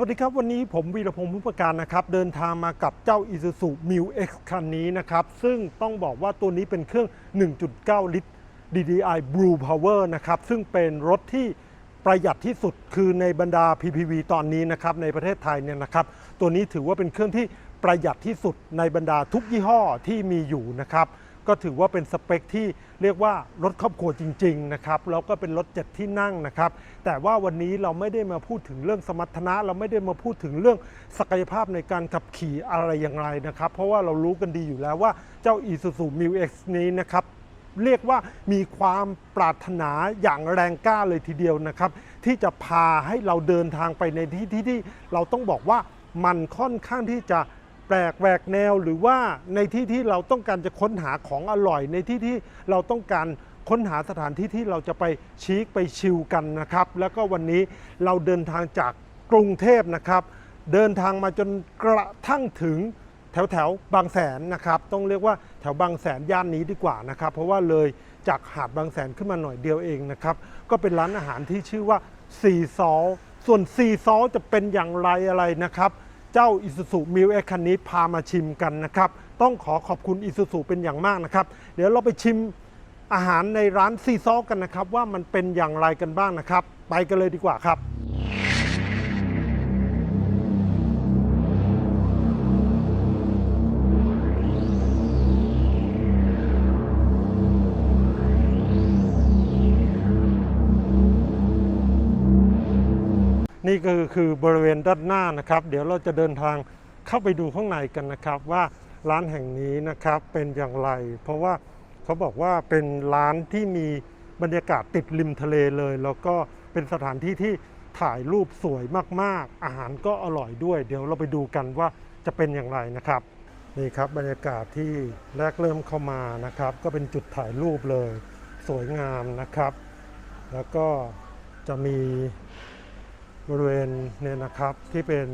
วัสดีครับ วันนี้ผมวีรพงศ์พุทธประการนะครับ เดินทางมากับเจ้า Isuzu Mu X คันนี้นะครับ ซึ่งต้องบอกว่าตัวนี้เป็นเครื่อง 1.9 ลิตร DDI Blue Power นะครับ ซึ่งเป็นรถที่ประหยัดที่สุดคือในบรรดา PPV ตอนนี้นะครับในประเทศไทยเนี่ยนะครับ ตัวนี้ถือว่าเป็นเครื่องที่ประหยัดที่สุดในบรรดาทุกยี่ห้อที่มีอยู่นะครับ ก็ถือว่าเป็นสเปคที่เรียกว่ารถครอบครัวจริงๆนะครับแล้วก็เป็นรถเจ็ดที่นั่งนะครับแต่ว่าวันนี้เราไม่ได้มาพูดถึงเรื่องสมรรถนะ เราไม่ได้มาพูดถึงเรื่องศักยภาพในการขับขี่อะไรอย่างไรนะครับเพราะว่าเรารู้กันดีอยู่แล้วว่าเจ้า Isuzu Mu X นี้นะครับเรียกว่ามีความปรารถนาอย่างแรงกล้าเลยทีเดียวนะครับ ที่จะพาให้เราเดินทางไปในที่ที่ที่เราต้องบอกว่ามันค่อนข้างที่จะ แปลกแหวกแนวหรือว่าในที่ที่เราต้องการจะค้นหาของอร่อย ในที่ที่เราต้องการค้นหาสถานที่ที่เราจะไปชีคไปชิลกันนะครับ แล้วก็วันนี้เราเดินทางจากกรุงเทพนะครับ เดินทางมาจนกระทั่งถึงแถวแถวบางแสนนะครับ ต้องเรียกว่าแถวบางแสนย่านนี้ดีกว่านะครับ เพราะว่าเลยจากหาดบางแสนขึ้นมาหน่อยเดียวเองนะครับ ก็เป็นร้านอาหารที่ชื่อว่าซีซอส่วนซีซอจะเป็นอย่างไรอะไรนะครับ เจ้าอิ u ซูมิวเอคันนี้พามาชิมกันนะครับ ต้องขอขอบคุณอิ u ซูเป็นอย่างมากนะครับ เดี๋ยวเราไปชิมอาหารในร้านซีซอลกันนะครับ ว่ามันเป็นอย่างไรกันบ้างนะครับ ไปกันเลยดีกว่าครับ ก็คือบริเวณด้านหน้านะครับ เดี๋ยวเราจะเดินทางเข้าไปดูข้างในกันนะครับว่าร้านแห่งนี้นะครับเป็นอย่างไร เพราะว่าเขาบอกว่าเป็นร้านที่มีบรรยากาศติดริมทะเลเลย แล้วก็เป็นสถานที่ที่ถ่ายรูปสวยมากๆ อาหารก็อร่อยด้วย เดี๋ยวเราไปดูกันว่าจะเป็นอย่างไรนะครับนี่ครับบรรยากาศที่แรกเริ่มเข้ามานะครับ ก็เป็นจุดถ่ายรูปเลย สวยงามนะครับ แล้วก็จะมี บริเวณเนี่ยนะครับที่เป็น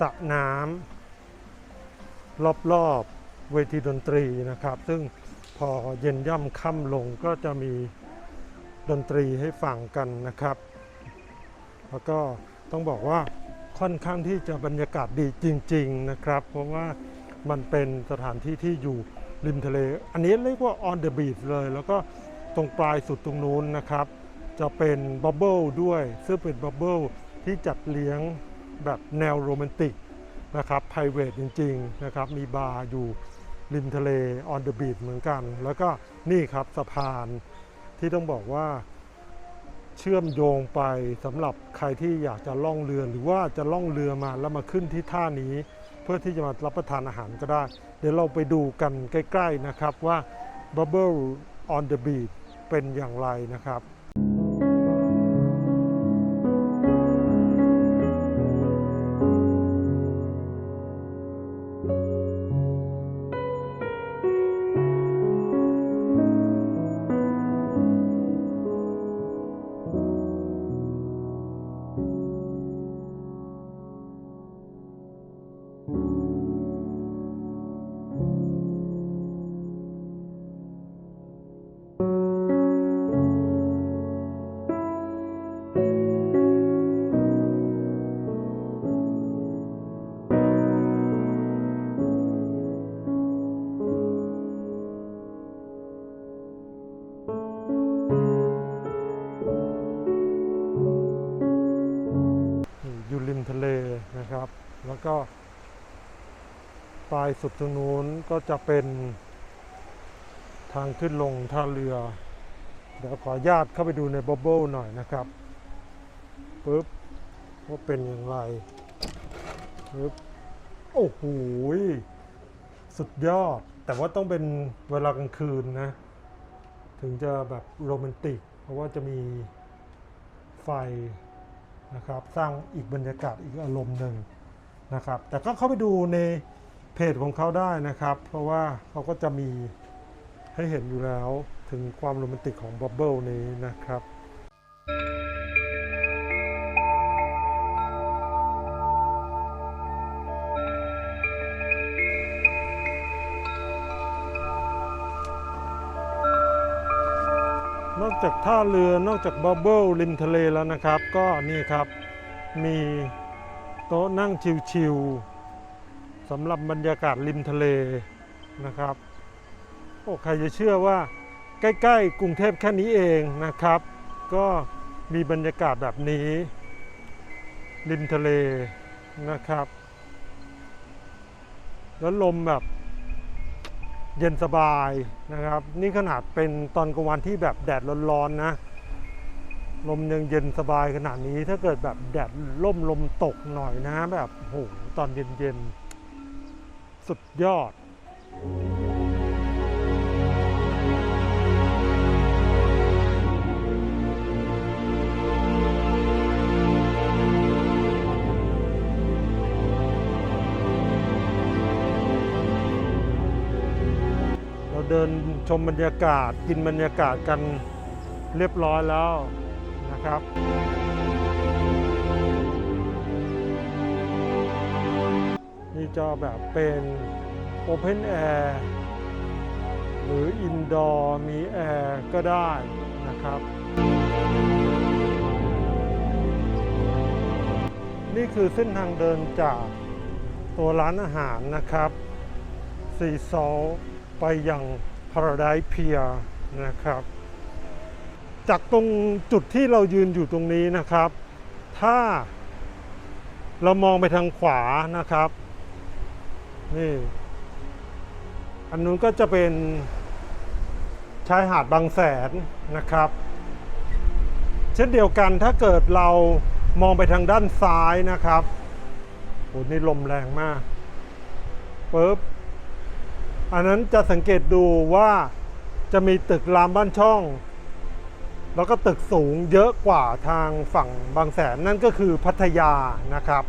สระน้ำรอบๆเวทีดนตรีนะครับ ซึ่งพอเย็นย่ำค่ำลงก็จะมีดนตรีให้ฟังกันนะครับ แล้วก็ต้องบอกว่าค่อนข้างที่จะบรรยากาศดีจริง ๆนะครับ เพราะว่ามันเป็นสถานที่ที่อยู่ริมทะเล อันนี้เรียกว่า on the beach เลย แล้วก็ตรงปลายสุดตรงนู้นนะครับ จะเป็นบับเบิลด้วยซึ่งเป็นบับเบิลที่จัดเลี้ยงแบบแนวโรแมนติกนะครับไพรเวทจริงๆนะครับมีบาร์อยู่ริมทะเล on the beach เหมือนกัน แล้วก็นี่ครับสะพานที่ต้องบอกว่าเชื่อมโยงไปสำหรับใครที่อยากจะล่องเรือ หรือว่าจะล่องเรือมาแล้วมาขึ้นที่ท่านี้ เพื่อที่จะมารับประทานอาหารก็ได้ เดี๋ยวเราไปดูกันใกล้ ๆนะครับว่า Bubble on the beach เป็นอย่างไรนะครับายสุดตรงนู้นก็จะเป็นทางขึ้นลงท่าเรือ เดี๋ยวขอญาตเข้าไปดูในบับเบิลหน่อยนะครับปึ๊บว่าเป็นอย่างไรปึ๊บโอ้โหสุดยอด แต่ว่าต้องเป็นเวลากลางคืนนะ ถึงจะแบบโรแมนติก เพราะว่าจะมีไฟนะครับ สร้างอีกบรรยากาศอีกอารมณ์หนึ่งนะครับ แต่ก็เข้าไปดูใน จของเขาได้นะครับ เพราะว่าเขาก็จะมีให้เห็นอยู่แล้วถึงความโรแมนติกของบับเบิลนี้นะครับนอกจากท่าเรือนอกจากบับเบิลริมทะเลแล้วนะครับ ก็นี่ครับ มีโต๊ะนั่งชิวๆ สำหรับบรรยากาศริมทะเลนะครับโอ้ใครจะเชื่อว่าใกล้ ๆ กรุงเทพแค่นี้เองนะครับ ก็มีบรรยากาศแบบนี้ ริมทะเลนะครับ แล้วลมแบบเย็นสบายนะครับ นี่ขนาดเป็นตอนกลางวันที่แบบแดดร้อนๆนะลมยังเย็นสบายขนาดนี้ถ้าเกิดแบบแดดล่มลมตกหน่อยนะ แบบโหตอนเย็นๆ สุดยอด เราเดินชมบรรยากาศกินบรรยากาศกันเรียบร้อยแล้วนะครับ จะแบบเป็น Open Air หรือ Indoor มีแอร์ก็ได้นะครับ นี่คือเส้นทางเดินจากตัวร้านอาหารนะครับซีซอลไปยัง Paradise Pier นะครับ จากตรงจุดที่เรายืนอยู่ตรงนี้นะครับ ถ้าเรามองไปทางขวานะครับ นี่อันนู้นก็จะเป็นชายหาดบางแสนนะครับ เช่นเดียวกันถ้าเกิดเรามองไปทางด้านซ้ายนะครับโหนี่ลมแรงมากปุ๊บอันนั้นจะสังเกตดูว่าจะมีตึกรามบ้านช่อง แล้วก็ตึกสูงเยอะกว่าทางฝั่งบางแสนนั่นก็คือพัทยานะครับ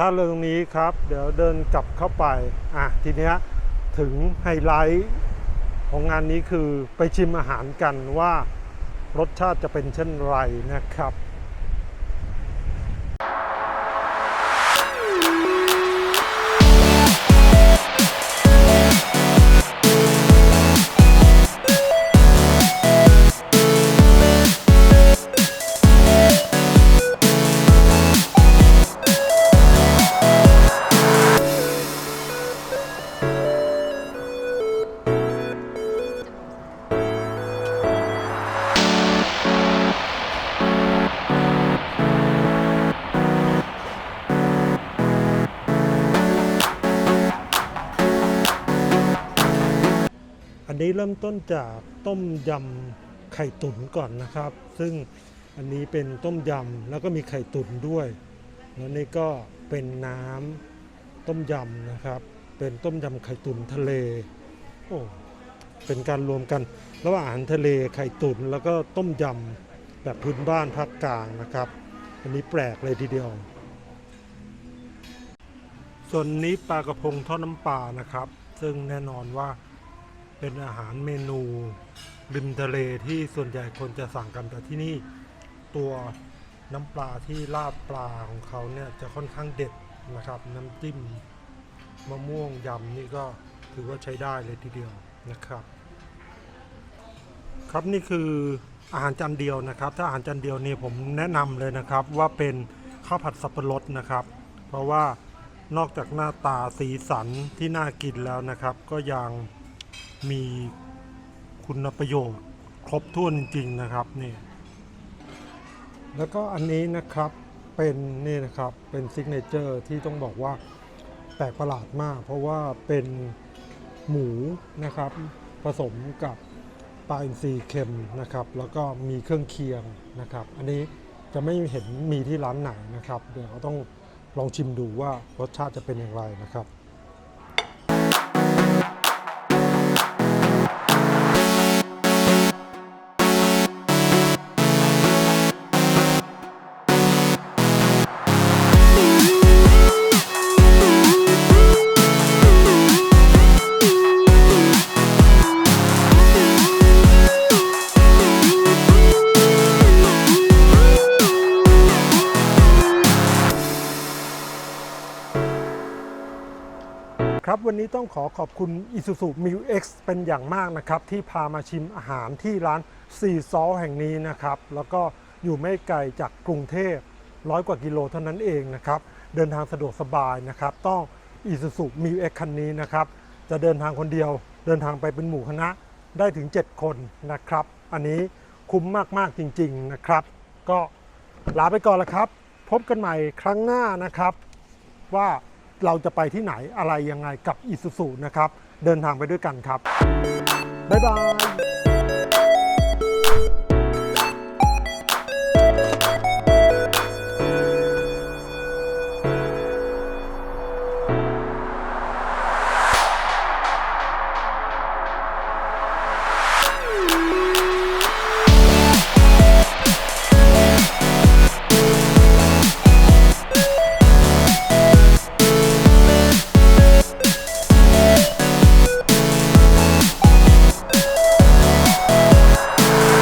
ท่าเรือตรงนี้ครับ เดี๋ยวเดินกลับเข้าไป อะ ทีเนี้ยถึงไฮไลท์ของงานนี้คือไปชิมอาหารกันว่ารสชาติจะเป็นเช่นไรนะครับ นี้เริ่มต้นจากต้มยำไข่ตุ๋นก่อนนะครับ ซึ่งอันนี้เป็นต้มยำแล้วก็มีไข่ตุ๋นด้วย แล้วนี่ก็เป็นน้ำต้มยำนะครับ เป็นต้มยำไข่ตุ๋นทะเลโอ้เป็นการรวมกัน ระหว่างอาหารทะเลไข่ตุ๋นแล้วก็ต้มยำแบบพื้นบ้านภาคกลางนะครับ อันนี้แปลกเลยทีเดียว ส่วนนี้ปลากระพงทอดน้ำปลานะครับ ซึ่งแน่นอนว่า เป็นอาหารเมนูริมทะเลที่ส่วนใหญ่คนจะสั่งกันแต่ที่นี่ตัวน้ำปลาที่ราดปลาของเขาเนี่ยจะค่อนข้างเด็ดนะครับ น้ำจิ้มมะม่วงยำนี่ก็ถือว่าใช้ได้เลยทีเดียวนะครับ ครับนี่คืออาหารจานเดียวนะครับ ถ้าอาหารจานเดียวนี่ผมแนะนำเลยนะครับว่าเป็นข้าวผัดสับปะรดนะครับ เพราะว่านอกจากหน้าตาสีสันที่น่ากินแล้วนะครับ ก็ยัง มีคุณประโยชน์ครบถ้วนจริง ๆ นะครับนี่แล้วก็อันนี้นะครับเป็นนี่นะครับเป็นซิกเนเจอร์ที่ต้องบอกว่าแปลกประหลาดมาก เพราะว่าเป็นหมูนะครับผสมกับปลาอินทรีเค็มนะครับ แล้วก็มีเครื่องเคียงนะครับ อันนี้จะไม่เห็นมีที่ร้านไหนนะครับ เดี๋ยวต้องลองชิมดูว่ารสชาติจะเป็นอย่างไรนะครับ นี้ต้องขอขอบคุณ Isuzu m u X เป็นอย่างมากนะครับ ที่พามาชิมอาหารที่ร้านซีซอลแห่งนี้นะครับ แล้วก็อยู่ไม่ไกลจากกรุงเทพร้อยกว่ากิโลเท่านั้นเองนะครับ เดินทางสะดวกสบายนะครับ ต้อง Isuzu m u X คันนี้นะครับ จะเดินทางคนเดียว เดินทางไปเป็นหมู่คณะได้ถึง 7 คนนะครับ อันนี้คุ้มมากๆจริง ๆนะครับ ก็ลาไปก่อนละครับ พบกันใหม่ครั้งหน้านะครับว่า เราจะไปที่ไหนอะไรยังไงกับอิสุสุนะครับ เดินทางไปด้วยกันครับ บ๊ายบาย